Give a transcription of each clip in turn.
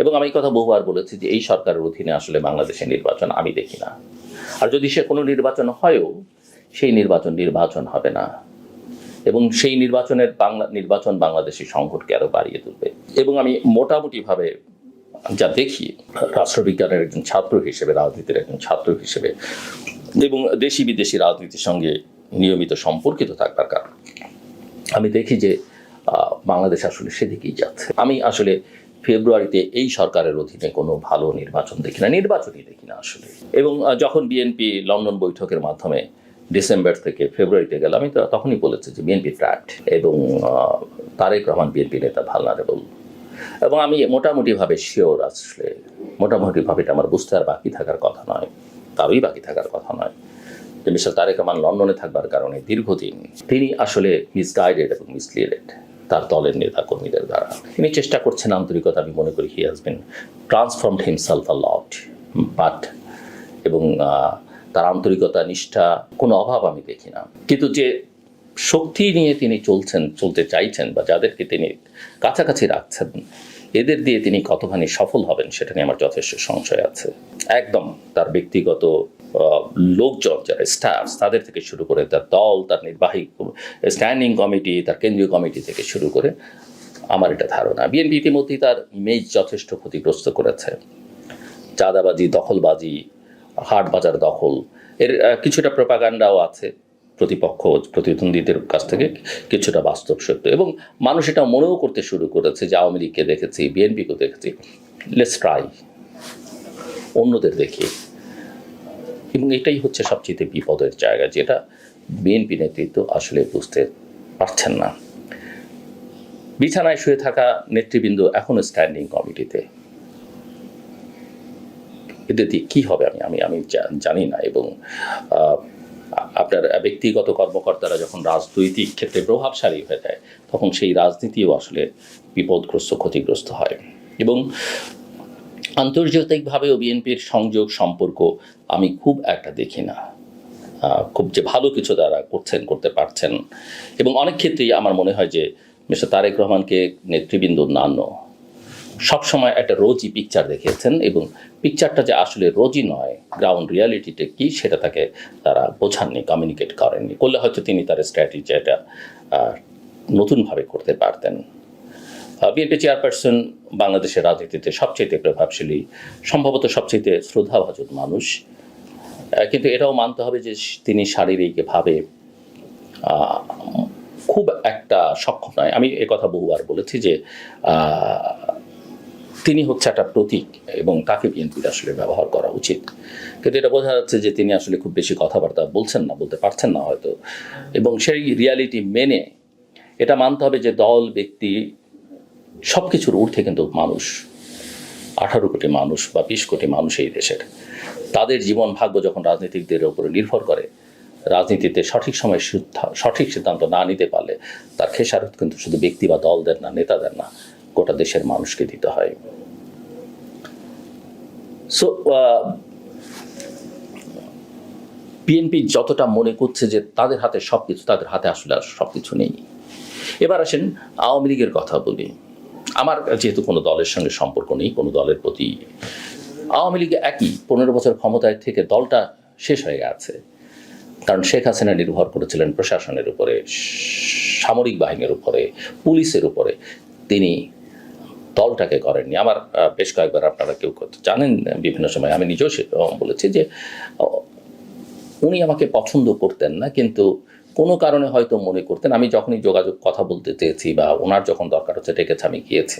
এবং আমি কথা বহুবার বলেছি যে এই সরকারের অধীনে আসলে বাংলাদেশের নির্বাচন আমি দেখি না। আর যদি সে কোনো নির্বাচন হয়ও, সেই নির্বাচন নির্বাচন হবে না। এবং সেই নির্বাচনের বাংলা, নির্বাচন বাংলাদেশের সংকটকে আরও বাড়িয়ে তুলবে। এবং আমি মোটামুটিভাবে যা দেখি, রাষ্ট্রবিজ্ঞানের একজন ছাত্র হিসেবে, রাজনীতির একজন ছাত্র হিসেবে, এবং দেশি বিদেশি রাজনীতির সঙ্গে নিয়মিত সম্পর্কিত থাকবার কারণ, আমি দেখি যে বাংলাদেশ আসলে সেদিকেই যাচ্ছে। আমি আসলে ফেব্রুয়ারিতে এই সরকারের অধীনে কোনো ভালো নির্বাচন দেখি না, নির্বাচনই দেখি না আসলে। এবং যখন বিএনপি লন্ডন বৈঠকের মাধ্যমে ডিসেম্বর থেকে ফেব্রুয়ারিতে গেল, আমি তখনই বলেছি যে বিএনপি ফ্ল্যাট এবং তারেক রহমান বিএনপি নেতা ভালনারেবল এবং আমি মোটামুটিভাবে শিওর আসলে, মোটামুটিভাবে এটা আমার বুঝতে আর বাকি থাকার কথা নয়, তারই বাকি থাকার কথা নয় যে মিস্টার তারেক রহমান লন্ডনে থাকবার কারণে দীর্ঘদিন তিনি আসলে মিসগাইডেড এবং মিসলিডেড তার দলের নেতা কর্মীদের দ্বারা। তিনি চেষ্টা করছেন আন্তরিকতা, আমি মনে করি he has been transformed himself lot but এবং তার আন্তরিকতা, নিষ্ঠা, কোনো অভাব আমি দেখি না। কিন্তু যে শক্তি নিয়ে তিনি চলছেন, চলতে চাইছেন বা যাদেরকে তিনি কাছাকাছি রাখছেন, এদের দিয়ে তিনি কতখানি সফল হবেন সেটা নিয়ে আমার যথেষ্ট সংশয় আছে। একদম তার ব্যক্তিগত লোকজন, যারা স্টাফ তাদের থেকে শুরু করে তার দল, তার নির্বাহী স্ট্যান্ডিং কমিটি তার কেন্দ্রীয় কমিটি থেকে শুরু করে আমার এটা ধারণা। বিএনপি ইতিমধ্যেই তার ইমেজ যথেষ্ট ক্ষতিগ্রস্ত করেছে। চাঁদাবাজি, দখলবাজি, হাট বাজার দখল, এর কিছুটা প্রপাগান্ডাও আছে প্রতিপক্ষ, প্রতিদ্বন্দ্বীদের কাছ থেকে, কিছুটা বাস্তব সত্য। এবং মানুষ এটা মনেও করতে শুরু করেছে যে আওয়ামী লীগকে দেখেছি বিএনপিকে দেখেছি। লেটস ট্রাই অন্যদের দেখি। এবং এটাই হচ্ছে সবচেয়ে বিপদের জায়গা, যেটা বিএনপি নেতৃত্ব আসলে বুঝতে পারছেন না। বিছানায় শুয়ে থাকা নেতৃবৃন্দ এখনও স্ট্যান্ডিং কমিটিতে এদের দিয়ে কী হবে আমি আমি আমি জানি না এবং আপনার ব্যক্তিগত কর্মকর্তারা যখন রাজনৈতিক ক্ষেত্রে প্রভাবশালী হয়ে যায়, তখন সেই রাজনীতিও আসলে বিপদগ্রস্ত, ক্ষতিগ্রস্ত হয়। এবং আন্তর্জাতিকভাবেও বিএনপির সংযোগ, সম্পর্ক আমি খুব একটা দেখি না। খুব যে ভালো কিছু তারা করছেন, করতে পারছেন। এবং অনেক ক্ষেত্রেই আমার মনে হয় যে মিস্টার তারেক রহমানকে নেতৃবৃন্দ অন্যান্য সবসময় একটা রোজই পিকচার দেখিয়েছেন এবং পিকচারটা যে আসলে রোজই নয় গ্রাউন্ড রিয়ালিটিটা কি সেটা তাকে তারা বোঝাননি কমিউনিকেট করেননি। করলে হয়তো তিনি তার স্ট্র্যাটেজি এটা নতুনভাবে করতে পারতেন। বিএনপি চেয়ারপারসন বাংলাদেশের রাজনীতিতে সবচেয়ে প্রভাবশালী, সম্ভবত সবচেয়ে শ্রদ্ধাভাজন মানুষ। কিন্তু এটাও মানতে হবে যে তিনি শারীরিকভাবে খুব একটা সক্ষম নয়। আমি কথা বহুবার বলেছি যে তিনি হচ্ছে একটা প্রতীক এবং তাকে বিএনপির আসলে ব্যবহার করা উচিত। কিন্তু এটা বোঝা যাচ্ছে যে তিনি আসলে খুব বেশি কথাবার্তা বলছেন না, বলতে পারছেন না হয়তো। এবং সেই রিয়ালিটি মেনে এটা মানতে হবে যে দল, ব্যক্তি সব কিছুর ঊর্ধ্বে কিন্তু মানুষ, আঠারো কোটি মানুষ বা বিশ কোটি মানুষ এই দেশের। তাদের জীবন ভাগ্য যখন রাজনীতিকদের উপরে নির্ভর করে, রাজনীতিতে সঠিক সময় সঠিক সিদ্ধান্ত না নিতে পারলে তার খেসারত কিন্তু শুধু ব্যক্তি বা দলদের না নেতাদের না, গোটা দেশের মানুষকে দিতে হয়। সো বিএনপি যতটা মনে করছে যে তাদের হাতে সব কিছু তাদের হাতে আসলে আর সব কিছু নেই। এবার আসেন আওয়ামী লীগের কথা বলি। আমার যেহেতু কোনো দলের সঙ্গে সম্পর্ক নেই, কোনো দলের প্রতি আওয়ামী লীগ একই, পনেরো বছর ক্ষমতায় থেকে দলটা শেষ হয়ে গেছে। কারণ শেখ হাসিনা নির্ভর করেছিলেন প্রশাসনের উপরে, সামরিক বাহিনীর উপরে, পুলিশের উপরে। তিনি দলটাকে করেননি আমার বেশ কয়েকবার আপনারা কেউ জানেন, বিভিন্ন সময় আমি নিজেও বলেছি যে উনি আমাকে পছন্দ করতেন না, কিন্তু কোনো কারণে হয়তো মনে করতেন, আমি যখনই যোগাযোগ কথা বলতে চেয়েছি বা ওনার যখন দরকার হচ্ছে ডেকেছে, আমি গিয়েছি।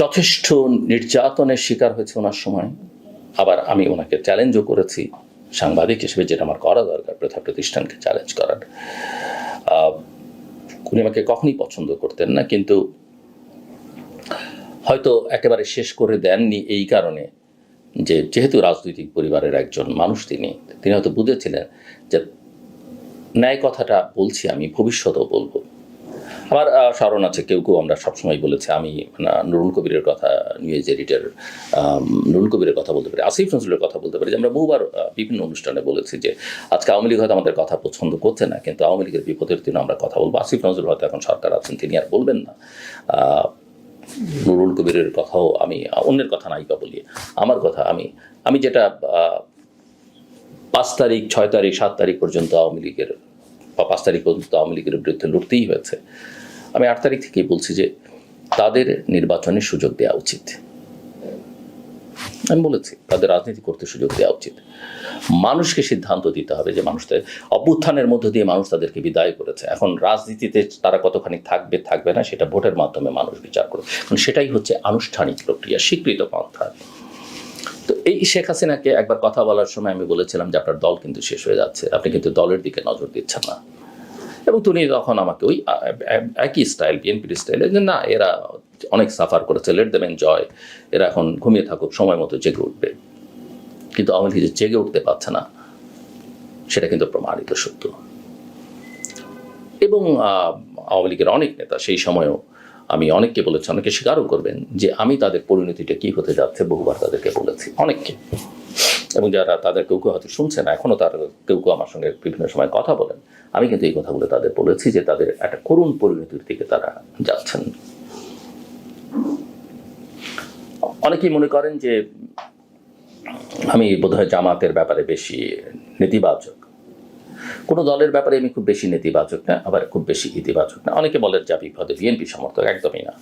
যথেষ্ট নির্যাতনের শিকার হয়েছে ওনার সময়। আবার আমি ওনাকে চ্যালেঞ্জও করেছি, সাংবাদিক হিসেবে, যেটা আমার করা দরকার, প্রথা প্রতিষ্ঠানকে চ্যালেঞ্জ করার। উনি আমাকে কখনই পছন্দ করতেন না, কিন্তু হয়তো একেবারে শেষ করে দেননি এই কারণে। যে যেহেতু রাজনৈতিক পরিবারের একজন মানুষ তিনি তিনি হয়তো বুঝেছিলেন যে ন্যায় কথাটা বলছি আমি, ভবিষ্যতেও বলব। আমার স্মরণ আছে, কেউ কেউ আমরা সবসময় বলেছি, আমি নুরুল কবিরের কথা নিউজ এডিটর নুরুল কবিরের কথা বলতে পারি, আসিফ নজরুলের কথা বলতে পারি, যে আমরা বহুবার বিভিন্ন অনুষ্ঠানে বলেছি যে আজকে আওয়ামী লীগ হয়তো আমাদের কথা পছন্দ করছে না, কিন্তু আওয়ামী লীগের বিপদের দিনে আমরা কথা বলব। আসিফ নজরুল হয়তো এখন সরকার আছেন, তিনি আর বলবেন না। নুরুল কবিরের কথাও আমি, অন্যের কথা নায়িকা বলি, আমার কথা আমি আমি যেটা পাঁচ তারিখ, ছয় তারিখ, সাত তারিখ পর্যন্ত আওয়ামী লীগের, বা পাঁচ তারিখ পর্যন্ত আওয়ামী লীগের বিরুদ্ধে লড়তেই হয়েছে। আমি আট তারিখ থেকেই বলছি যে তাদের নির্বাচনের সুযোগ দেওয়া উচিত। আমি বলেছি, তাদের রাজনীতি করতে সুযোগ দেওয়া উচিত। মানুষকে সিদ্ধান্ত দিতে হবে যে মানুষদের অভ্যুত্থানের মধ্য দিয়ে মানুষ তাদেরকে বিদায় করেছে। এখন রাজনীতিতে তারা কতখানি থাকবে থাকবে না, সেটা ভোটের মাধ্যমে মানুষ বিচার করবে কারণ সেটাই হচ্ছে আনুষ্ঠানিক প্রক্রিয়া, স্বীকৃত পন্থা। তো এই শেখ হাসিনাকে একবার কথা বলার সময় আমি বলেছিলাম যে আপনার দল কিন্তু শেষ হয়ে যাচ্ছে, আপনি কিন্তু দলের দিকে নজর দিচ্ছেন না। এবং তিনি তখন আমাকে ওই একই স্টাইল বিএনপির স্টাইলে যে না, এরা অনেক সাফার করেছে লেট দেবেন জয় এরা এখন ঘুমিয়ে থাকুক, সময় মতো জেগে উঠবে। কিন্তু আওয়ামী লীগ জেগে উঠতে পারছে না, সেটা কিন্তু প্রমাণিত সত্য। এবং আওয়ামী লীগের অনেক নেতা সেই সময়ও আমি অনেককে বলেছি, অনেকে স্বীকারও করবেন যে আমি তাদের পরিণতিটা কি হতে যাচ্ছে বহুবার তাদেরকে বলেছি, অনেককে। এবং যারা তাদের কেউ কেউ হয়তো শুনছে না এখনও তার কেউ কেউ আমার সঙ্গে বিভিন্ন সময় কথা বলেন, আমি কিন্তু এই কথাগুলো তাদের বলেছি যে তাদের একটা করুণ পরিণতির দিকে তারা যাচ্ছেন। অনেকেই মনে করেন যে আমি বোধহয় জামাতের ব্যাপারে বেশি নেতিবাচক। কোনো দলের ব্যাপারে আমি খুব বেশি নেতিবাচক না, আবার খুব বেশি ইতিবাচক না। অনেকে বলেন যা বিপদে বিএনপি সমর্থক, একদমই না।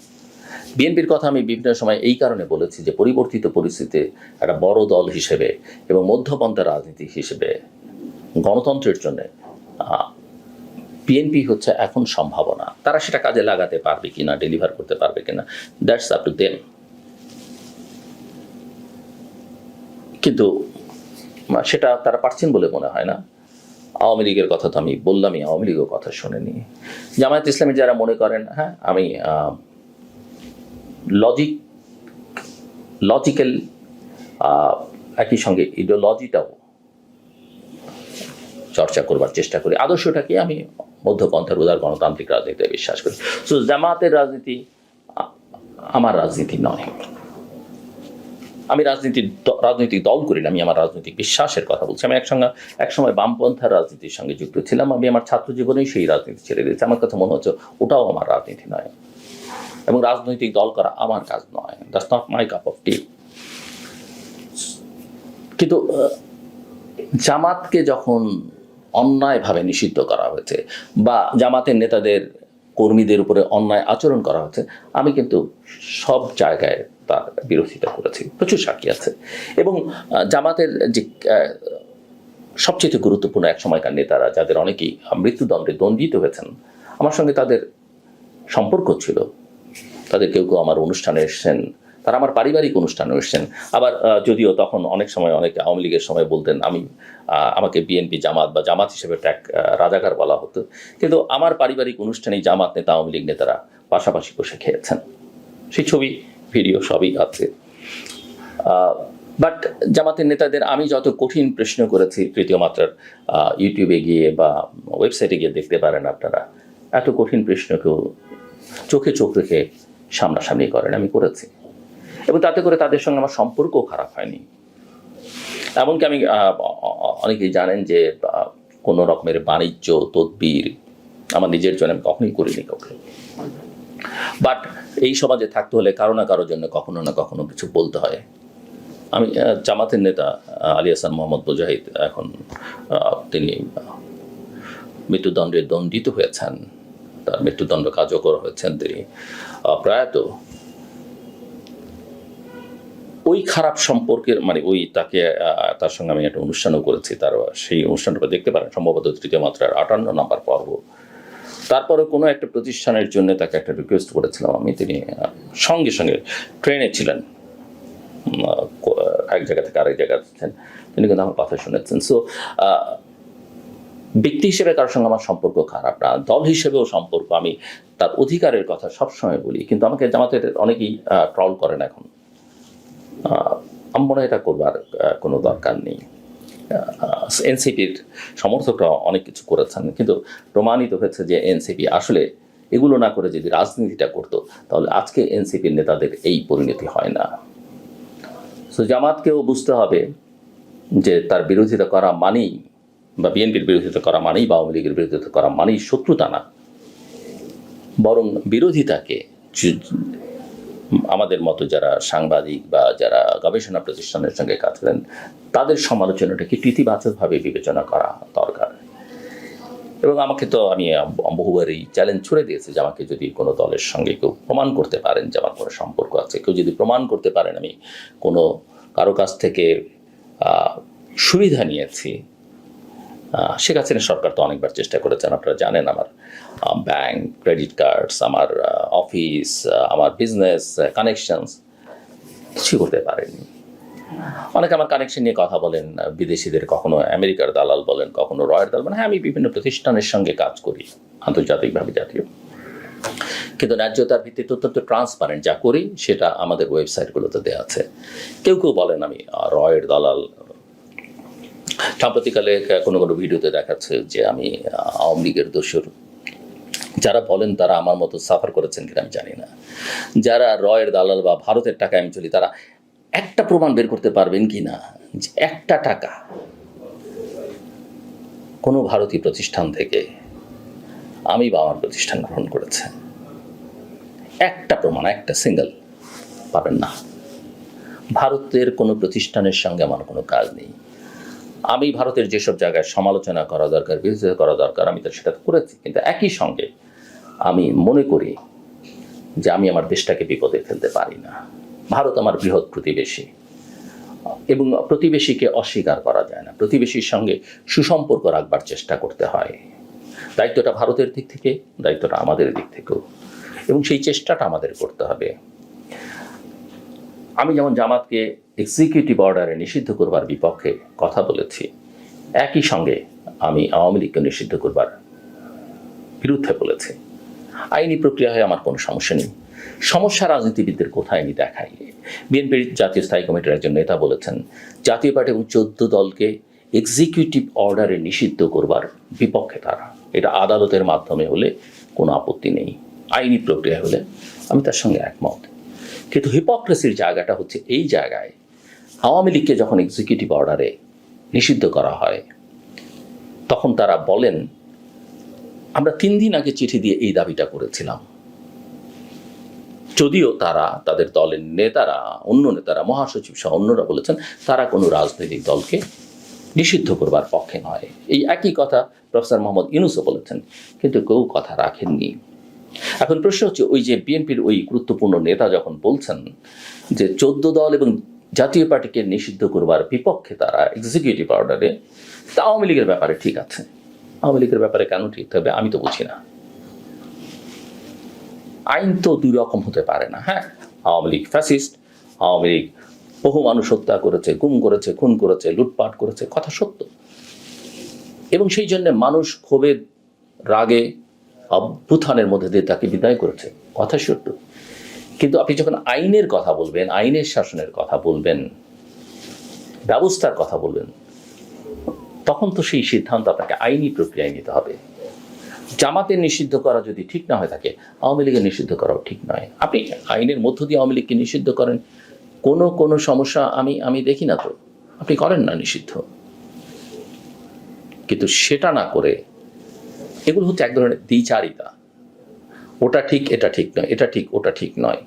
বিএনপির কথা আমি বিভিন্ন সময় এই কারণে বলেছি যে পরিবর্তিত পরিস্থিতিতে একটা বড় দল হিসেবে এবং মধ্যপন্থা রাজনীতি হিসেবে গণতন্ত্রের জন্য বিএনপি হচ্ছে এখন সম্ভাবনা। তারা সেটা কাজে লাগাতে পারবে কিনা ডেলিভার করতে পারবে কিনা দ্যাটস আপ টু দেম কিন্তু সেটা তারা পারছেন বলে মনে হয় না। আওয়ামী লীগের কথা তো আমি বললামই, আওয়ামী লীগের কথা শোনেনি। জামায়াত ইসলামী যারা মনে করেন হ্যাঁ আমি লজিক লজিক্যাল একই সঙ্গে ইডিওলজিটাও চর্চা করবার চেষ্টা করি। আদর্শটাকে আমি মধ্যপন্থার উদার গণতান্ত্রিক রাজনীতিতে বিশ্বাস করি। সো জামাতের রাজনীতি আমার রাজনীতি নয়। আমি রাজনীতি রাজনৈতিক দল করি না, আমি আমার রাজনৈতিক বিশ্বাসের কথা বলছি। আমি একসঙ্গে, একসময় বামপন্থার রাজনীতির সঙ্গে যুক্ত ছিলাম। আমি আমার ছাত্র জীবনেই সেই রাজনীতি ছেড়ে দিয়েছি। আমার কাছে মনে হচ্ছে ওটাও আমার রাজনীতি নয়। এবং রাজনৈতিক দল করা আমার কাজ নয়। That's not my cup of tea কিন্তু জামাতকে যখন অন্যায়ভাবে নিষিদ্ধ করা হয়েছে বা জামাতের নেতাদের, কর্মীদের উপরে অন্যায় আচরণ করা হয়েছে, আমি কিন্তু সব জায়গায় তার বিরোধিতা করেছি। প্রচুর সাক্ষী আছে। এবং জামাতের যে সবচেয়ে গুরুত্বপূর্ণ এক সময়কার নেতারা, যাদের অনেকেই মৃত্যুদণ্ডে দণ্ডিত হয়েছেন, আমার সঙ্গে তাদের সম্পর্ক ছিল। তাদের কেউ কেউ আমার অনুষ্ঠানে এসছেন, তারা আমার পারিবারিক অনুষ্ঠানে এসছেন। আবার যদিও তখন অনেক সময় অনেক আওয়ামী লীগের সময় বলতেন, আমি আমাকে বিএনপি জামাত বা জামাত হিসেবে ট্যাগ রাজাকার বলা হতো। কিন্তু আমার পারিবারিক অনুষ্ঠানেই জামাত নেতা, আওয়ামী লীগ নেতারা পাশাপাশি বসে খেয়েছেন। সেই ছবি, ভিডিও সবই আছে। বাট জামাতের নেতাদের আমি যত কঠিন প্রশ্ন করেছি, তৃতীয় মাত্রার ইউটিউবে গিয়ে বা ওয়েবসাইটে গিয়ে দেখতে পারেন আপনারা, এত কঠিন প্রশ্ন কেউ চোখে চোখ রেখে সামনাসামনি করেন, আমি করেছি। এবং তাতে করে তাদের সঙ্গে আমার সম্পর্কও খারাপ হয়নি। এমনকি আমি অনেকেই জানেন যে কোনো রকমের বাণিজ্য, তদবির আমার নিজের জন্য আমি কখনোই করিনি কাউকে। বাট এই সমাজে থাকতে হলে কারও না কারোর জন্য কখনো না কখনো কিছু বলতে হয়। আমি জামাতের নেতা আলী হাসান মোহাম্মদ মুজাহিদ এখন তিনি মৃত্যুদণ্ডে দণ্ডিত হয়েছেন। তার মৃত্যুদণ্ড কার্যকর হয়েছেন তিনি। প্রয়াত ওই খারাপ সম্পর্কের মানে ওই তাকে তার সঙ্গে আমি একটা অনুষ্ঠানও করেছি, তার, সেই অনুষ্ঠানটা দেখতে পারেন, সম্ভবত তৃতীয় মাত্রার আটান্ন নাম্বার পর্ব। তারপরে কোনো একটা প্রতিষ্ঠানের জন্য তাকে একটা রিকোয়েস্ট করেছিলাম আমি, তিনি সঙ্গে সঙ্গে ট্রেনে ছিলেন। এক জায়গা থেকে আরেক যাচ্ছেন তিনি কিন্তু আমার কথা শুনেছেন। সো ব্যক্তি হিসেবে কারোর সঙ্গে আমার সম্পর্ক খারাপ না, দল হিসেবেও সম্পর্ক, আমি তার অধিকারের কথা সবসময় বলি। কিন্তু আমাকে জামাতের অনেকেই ট্রল করেন এখন। আমার এটা করবার কোনো দরকার নেই। এনসিপির সমর্থকরা অনেক কিছু করেছেন, কিন্তু প্রমাণিত হয়েছে যে এনসিপি আসলে এগুলো না করে যদি রাজনীতিটা করতো, তাহলে আজকে এনসিপির নেতাদের এই পরিণতি হয় না। সো জামাতকেও বুঝতে হবে যে তার বিরোধিতা করা মানেই বা বিএনপির বিরোধিতা করা মানেই বা আওয়ামী লীগের বিরোধিতা করা মানেই শত্রুতা না। বরং বিরোধিতাকে আমাদের মতো যারা সাংবাদিক বা যারা গবেষণা প্রতিষ্ঠানের সঙ্গে কাজ করেন, তাদের সমালোচনাটাকে ইতিবাচকভাবে বিবেচনা করা দরকার। এবং আমাকে তো আমি বহুবার এই চ্যালেঞ্জ ছুড়ে দিয়েছি যে আমাকে যদি কোনো দলের সঙ্গে কেউ প্রমাণ করতে পারেন যে আমার কোনো সম্পর্ক আছে, কেউ যদি প্রমাণ করতে পারেন আমি কোনো কারও কাছ থেকে সুবিধা নিয়েছি শেখ হাসিনা সরকার তো অনেকবার চেষ্টা করেছেন, আপনারা জানেন আমার ব্যাংক ক্রেডিট কার্ডস আমার অফিস আমার বিজনেস কানেকশনস কিছু করতে পারেনি অনেকে আমার কানেকশন নিয়ে কথা বলেন বিদেশিদের কখনো আমেরিকার দালাল বলেন, কখনো রয়ের দালাল হ্যাঁ আমি বিভিন্ন প্রতিষ্ঠানের সঙ্গে কাজ করি, আন্তর্জাতিকভাবে জাতীয়। কিন্তু ন্যায্যতার ভিত্তিতে অত্যন্ত ট্রান্সপারেন্ট যা করি, সেটা আমাদের ওয়েবসাইটগুলোতে দেওয়া আছে। কেউ কেউ বলেন আমি রয়ের দালাল সাম্প্রতিককালে কোনো কোনো ভিডিওতে দেখাচ্ছে যে আমি আওয়ামী লীগের দোষর। যারা বলেন তারা আমার মতো সাফার করেছেন কিনা আমি জানি না। যারা রয়ের দালাল বা ভারতের টাকা আমি চলি, তারা একটা প্রমাণ বের করতে পারবেন কি না যে একটা টাকা কোনো ভারতীয় প্রতিষ্ঠান থেকে আমি বা আমার প্রতিষ্ঠান গ্রহণ করেছে। একটা প্রমাণ, একটা সিঙ্গেল পাবেন না। ভারতের কোনো প্রতিষ্ঠানের সঙ্গে আমার কোনো কাজ নেই। আমি ভারতের যেসব জায়গায় সমালোচনা করা দরকার, বিরোধিতা করা দরকার, আমি তো সেটা করেছি। কিন্তু একই সঙ্গে আমি মনে করি যে আমি আমার দেশটাকে বিপদে ফেলতে পারি না। ভারত আমার বৃহৎ প্রতিবেশী। এবং প্রতিবেশীকে অস্বীকার করা যায় না। প্রতিবেশীর সঙ্গে সুসম্পর্ক রাখবার চেষ্টা করতে হয়। দায়িত্বটা ভারতের দিক থেকে, দায়িত্বটা আমাদের দিক থেকেও। এবং সেই চেষ্টাটা আমাদের করতে হবে। আমি যেমন জামাতকে এক্সিকিউটিভ অর্ডারে নিষিদ্ধ করবার বিপক্ষে কথা বলেছি। একই সঙ্গে আমি আওয়ামী লীগকে নিষিদ্ধ করবার বিরুদ্ধে বলেছি। আইনি প্রক্রিয়া হয়ে আমার কোনো সমস্যা নেই। সমস্যা রাজনীতিবিদদের কোথায় আমি দেখাই? বিএনপির জাতীয় স্থায়ী কমিটির একজন নেতা বলেছেন, জাতীয় পার্টি এবং চোদ্দ দলকে এক্সিকিউটিভ অর্ডারে নিষিদ্ধ করবার বিপক্ষে তারা। এটা আদালতের মাধ্যমে হলে কোনো আপত্তি নেই। আইনি প্রক্রিয়া হলে আমি তার সঙ্গে একমত। কিন্তু হিপোক্রেসির জায়গাটা হচ্ছে এই জায়গায় আওয়ামী লীগকে যখন এক্সিকিউটিভ অর্ডারে নিষিদ্ধ করা হয়, তখন তারা বলেন, আমরা তিন দিন আগে চিঠি দিয়ে এই দাবিটা করেছিলাম। যদিও তারা, তাদের দলের নেতারা, অন্য নেতারা, মহাসচিব সহ অন্যরা বলেছেন, তারা কোনো রাজনৈতিক দলকে নিষিদ্ধ করবার পক্ষে নয়। এই একই কথা প্রফেসর মোহাম্মদ ইউনুসও বলেছেন, কিন্তু কেউ কথা রাখেননি। এখন প্রশ্ন হচ্ছে, ওই যে বিএনপির ওই গুরুত্বপূর্ণ নেতা যখন বলছেন যে চোদ্দ দল এবং জাতীয় পার্টিকে নিষিদ্ধ করবার বিপক্ষে তারা এক্সিকিউটিভ অর্ডারে তা আওয়ামী লীগের ব্যাপারে ঠিক আছে। আওয়ামী লীগের ব্যাপারে কেন ঠিক হবে আমি তো বুঝি না। আইন তো দুই রকম হতে পারে না হ্যাঁ? আওয়ামী লীগ ফ্যাসিস্ট আওয়ামী লীগ বহু মানুষ হত্যা করেছে, গুম করেছে, খুন করেছে, লুটপাট করেছে, কথা সত্য। এবং সেই জন্য মানুষ ক্ষোভে রাগে অভ্যুত্থানের মধ্যে দিয়ে তাকে বিদায় করেছে, কথা সত্য। কিন্তু আপনি যখন আইনের কথা বলবেন, আইনের শাসনের কথা বলবেন, ব্যবস্থার কথা বলবেন, তখন তো সেই সিদ্ধান্ত আপনাকে আইনি প্রক্রিয়ায় নিতে হবে। জামাতের নিষিদ্ধ করা যদি ঠিক না হয়ে থাকে, আওয়ামী লীগের নিষিদ্ধ করাও ঠিক নয়। আপনি আইনের মধ্য দিয়ে আওয়ামী লীগকে নিষিদ্ধ করেন, কোনো কোনো সমস্যা আমি আমি দেখি না তো। আপনি করেন না নিষিদ্ধ। কিন্তু সেটা না করে, এগুলো হচ্ছে এক ধরনের দ্বিচারিতা। ওটা ঠিক এটা ঠিক নয় এটা ঠিক ওটা ঠিক নয়।